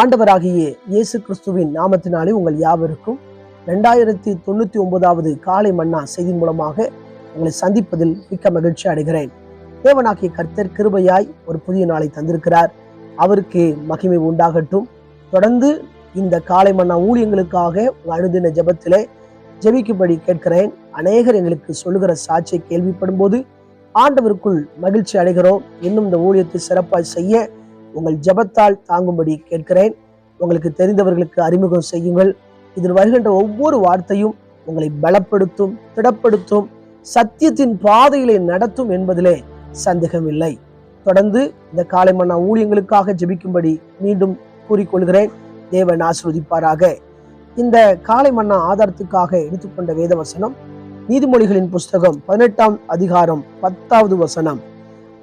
ஆண்டவராகிய இயேசு கிறிஸ்துவின் நாமத்தினாலே உங்கள் யாவருக்கும் ரெண்டாயிரத்தி தொண்ணூற்றி ஒன்பதாவது காலை மன்னா செய்தி மூலமாக உங்களை சந்திப்பதில் மிக்க மகிழ்ச்சி அடைகிறேன். தேவனாகிய கர்த்தர் கிருபையாய் ஒரு புதிய நாளை தந்திருக்கிறார். அவருக்கு மகிமை உண்டாகட்டும். தொடர்ந்து இந்த காலை மன்னா ஊழியங்களுக்காக உங்கள் அனுதின ஜெபிக்கும்படி கேட்கிறேன். அநேகர் எங்களுக்கு சொல்லுகிற சாட்சியை கேள்விப்படும் போது ஆண்டவருக்குள் மகிழ்ச்சி அடைகிறோம். இன்னும் இந்த ஊழியத்தை சிறப்பாய் செய்ய உங்கள் ஜெபத்தால் தாங்கும்படி கேட்கிறேன். உங்களுக்கு தெரிந்தவர்களுக்கு அறிமுகம் செய்யுங்கள். இதில் வருகின்ற ஒவ்வொரு வார்த்தையும் உங்களை பலப்படுத்தும் திடப்படுத்தும் சத்தியத்தின் பாதையிலே நடத்தும் என்பதிலே சந்தேகமில்லை. தொடர்ந்து இந்த காலை மன்னா ஊழியங்களுக்காக ஜெபிக்கும்படி மீண்டும் கூறிக்கொள்கிறேன். தேவன் ஆசிர்வதிப்பாராக. இந்த காலை மன்னா ஆதாரத்துக்காக எடுத்துக்கொண்ட வேத வசனம் நீதிமொழிகளின் புஸ்தகம் பதினெட்டாம் அதிகாரம் பத்தாவது வசனம்.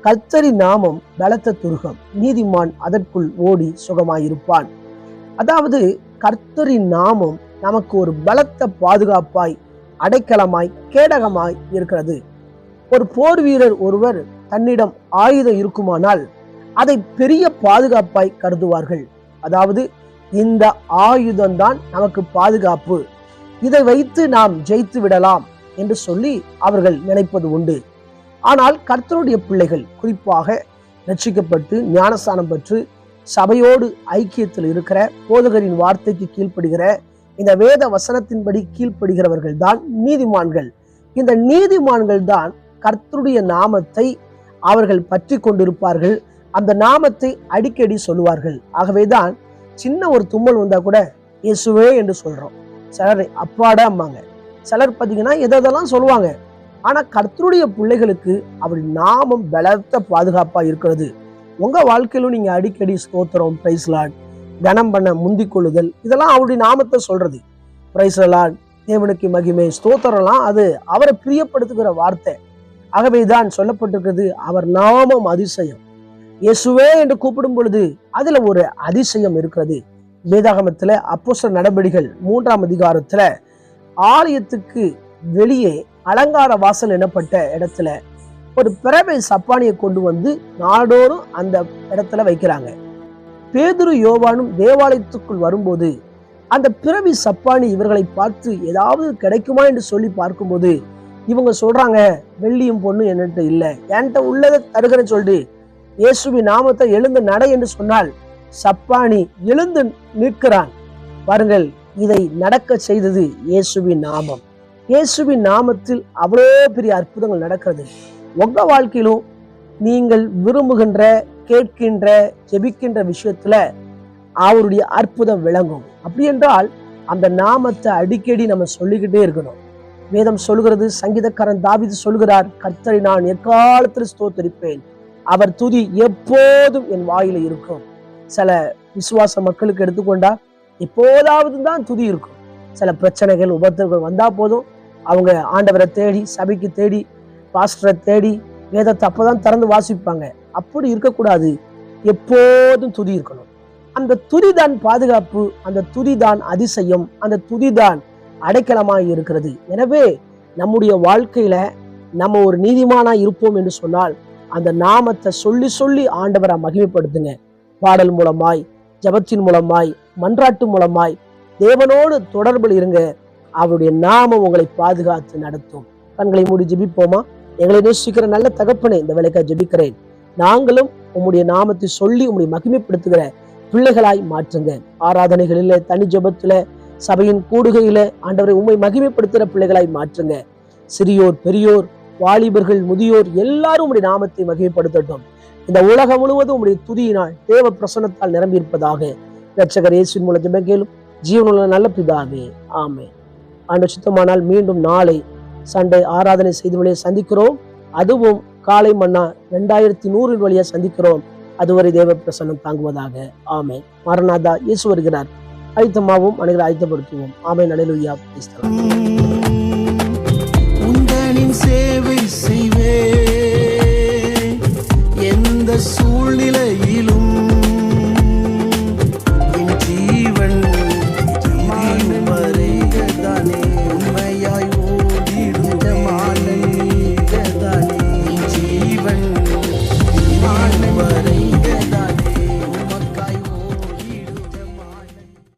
கர்த்தரி நாமம் பலத்த துருகம் நீதிமான் அதற்குள் ஓடி சுகமாயிருப்பான். அதாவது கர்த்தரின் நாமம் நமக்கு ஒரு பலத்த பாதுகாப்பாய் அடைக்கலமாய் கேடகமாய் இருக்கிறது. ஒரு போர் வீரர் ஒருவர் தன்னிடம் ஆயுதம் இருக்குமானால் அதை பெரிய பாதுகாப்பாய் கருதுவார்கள். அதாவது இந்த ஆயுதம்தான் நமக்கு பாதுகாப்பு. இதை வைத்து நாம் ஜெயித்து விடலாம் என்று சொல்லி அவர்கள் நினைப்பது உண்டு. ஆனால் கர்த்தருடைய பிள்ளைகள் குறிப்பாக ரட்சிக்கப்பட்டு ஞானஸ்தானம் பெற்று சபையோடு ஐக்கியத்தில் இருக்கிற போதகரின் வார்த்தைக்கு கீழ்ப்படுகிற இந்த வேத வசனத்தின்படி கீழ்ப்படுகிறவர்கள் தான் நீதிமான்கள். இந்த நீதிமான்கள் தான் கர்த்தருடைய நாமத்தை அவர்கள் பற்றி கொண்டிருப்பார்கள். அந்த நாமத்தை அடிக்கடி சொல்லுவார்கள். ஆகவேதான் சின்ன ஒரு தும்மல் வந்தா கூட இயேசுவே என்று சொல்றோம். சிலர் அப்பாடா அம்மாங்க. சிலர் பார்த்தீங்கன்னா எதெல்லாம் சொல்லுவாங்க. ஆனா கர்த்தருடைய பிள்ளைகளுக்கு அவருடைய நாமம் பலத்த பாதுகாப்பா இருக்கிறது. உங்க வாழ்க்கையிலும் நீங்க அடிக்கடி ஸ்தோத்திரம் பிரைஸ்லாட் கனம் பண்ண முந்திக் கொள்ளுதல் இதெல்லாம் அவருடைய நாமத்தை சொல்றது. பிரைஸ்லாட் தேவனுக்கு மகிமை. ஸ்தோத்திரம்லாம் அது அவரை பிரியப்படுத்துகிற வார்த்தை. ஆகவேதான் சொல்லப்பட்டிருக்கிறது. அவர் நாமம் அதிசயம். இயேசுவே என்று கூப்பிடும் பொழுது அதுல ஒரு அதிசயம் இருக்கிறது. வேதாகமத்துல அப்போஸ்தலர் நடபடிகள் மூன்றாம் அதிகாரத்துல ஆலயத்துக்கு வெளியே அலங்கார வாசல் எனப்பட்ட இடத்துல ஒரு பிறவை சப்பானியை கொண்டு வந்து நாடோறும் அந்த இடத்துல வைக்கிறாங்க. பேதுரு யோவானும் தேவாலயத்துக்குள் வரும்போது அந்த பிறவி சப்பானி இவர்களை பார்த்து ஏதாவது கிடைக்குமா என்று சொல்லி பார்க்கும்போது இவங்க சொல்றாங்க வெள்ளியும் பொண்ணு என்கிட்ட இல்லை. என்கிட்ட உள்ளதை தருகிறேன்னு சொல்லிட்டு இயேசுவி நாமத்தை எழுந்து நட என்று சொன்னால் சப்பானி எழுந்து நிற்கிறான். பாருங்கள் இதை நடக்க செய்தது இயேசுவின் நாமம். இயேசுவின் நாமத்தில் அவ்வளோ பெரிய அற்புதங்கள் நடக்கிறது. உங்கள் வாழ்க்கையிலும் நீங்கள் விரும்புகின்ற கேட்கின்ற ஜெபிக்கின்ற விஷயத்தில் அவருடைய அற்புதம் விளங்கும். அப்படி என்றால் அந்த நாமத்தை அடிக்கடி நம்ம சொல்லிக்கிட்டே இருக்கணும். வேதம் சொல்கிறது சங்கீதக்காரன் தாவிது சொல்கிறார் கர்த்தரை நான் எக்காலத்தில் ஸ்தோத்தரிப்பேன். அவர் துதி எப்போதும் என் வாயில இருக்கும். சில விசுவாச மக்களுக்கு எடுத்துக்கொண்டா எப்போதாவது தான் துதி இருக்கும். சில பிரச்சனைகள் உபத்திரங்கள் வந்தா போதும். அவங்க ஆண்டவரை தேடி சபைக்கு தேடி பாஸ்டரை தேடி வேதத்தை அப்பதான் திறந்து வாசிப்பாங்க. அப்படி இருக்கக்கூடாது. எப்போதும் துதி இருக்கணும். அந்த துதிதான் பாதுகாப்பு அந்த துதிதான் அதிசயம் அந்த துதிதான் அடைக்கலமாக இருக்கிறது. எனவே நம்முடைய வாழ்க்கையில நம்ம ஒரு நீதிமானா இருப்போம் என்று சொன்னால் அந்த நாமத்தை சொல்லி சொல்லி ஆண்டவரை மகிமைப்படுத்துங்க. பாடல் மூலமாய் ஜபத்தின் மூலமாய் மன்றாட்டு மூலமாய் தேவனோடு தொடர்பில் இருங்க. அவருடைய நாமம் உங்களை பாதுகாத்து நடத்தும். கண்களை மூடி ஜெபிப்போமா? எங்களை நேசிக்கிற நல்ல தகப்பனை இந்த வேலைக்காக ஜெபிக்கிறேன். நாங்களும் உம்முடைய நாமத்தை சொல்லி உம்முடைய மகிமைப்படுத்துகிற பிள்ளைகளாய் மாற்றுங்க. ஆராதனைகளில தனி ஜெபத்துல சபையின் கூடுகையில ஆண்டவரை உண்மை மகிமைப்படுத்துகிற பிள்ளைகளாய் மாற்றுங்க. சிறியோர் பெரியோர் வாலிபர்கள் முதியோர் எல்லாரும் உடைய நாமத்தை மகிமைப்படுத்தட்டும். இந்த உலகம் முழுவதும் உடைய துதியினால் தேவ பிரசனத்தால் நிரம்பியிருப்பதாக இரட்சகர் இயேசுவின் மூலம் ஜெபம் கேளும். ஜீவனுள்ள நல்ல பிதாவே ஆமே ஆண்டு சுத்தமானால் மீண்டும் நாளை சண்டை ஆராதனை செய்து வழியை சந்திக்கிறோம். அதுவும் காலை மன்னா ரெண்டாயிரத்தி நூறில் வழியாக சந்திக்கிறோம். அதுவரை தேவ பிரசன்னம் தாங்குவதாக. ஆமே மரணாதா இயேசு வருகிறார். ஆயத்தமாகவும் அனைவரை ஆயத்தப்படுத்துவோம் ஆமை நடையா உங்களின் சேவை செய்வே. எந்த சூழ்நிலையில்